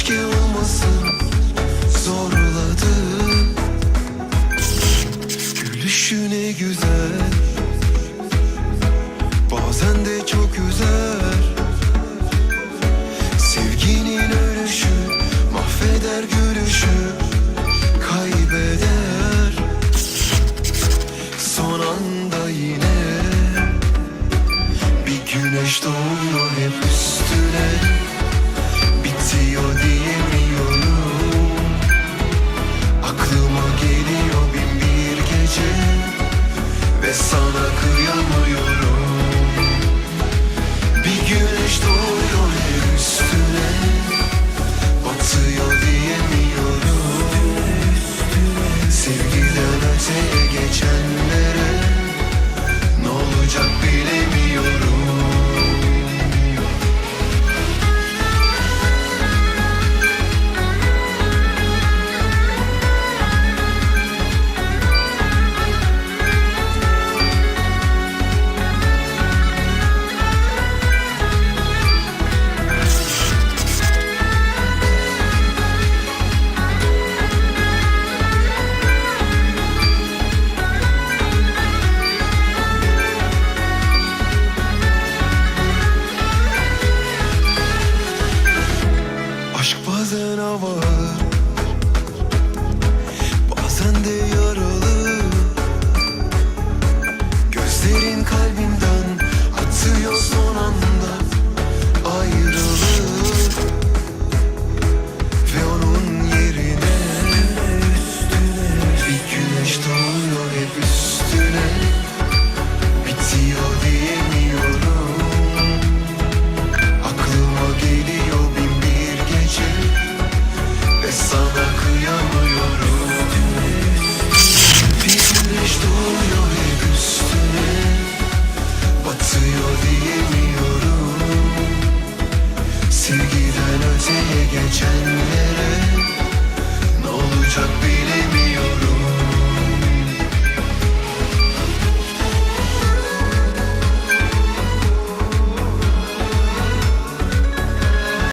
keşke olmasın zorladı Gülüşü ne güzel. Bazen de çok üzer. Sevginin ölüşü Mahveder gülüşü Kaybeder. Son anda yine Bir güneş doğuyor hep Sana kıyamıyorum. Bir güneş doğuyor Bazen havalı Bazen de yaralı. Gözlerin kalbimden geçenlere Ne olacak bilemiyorum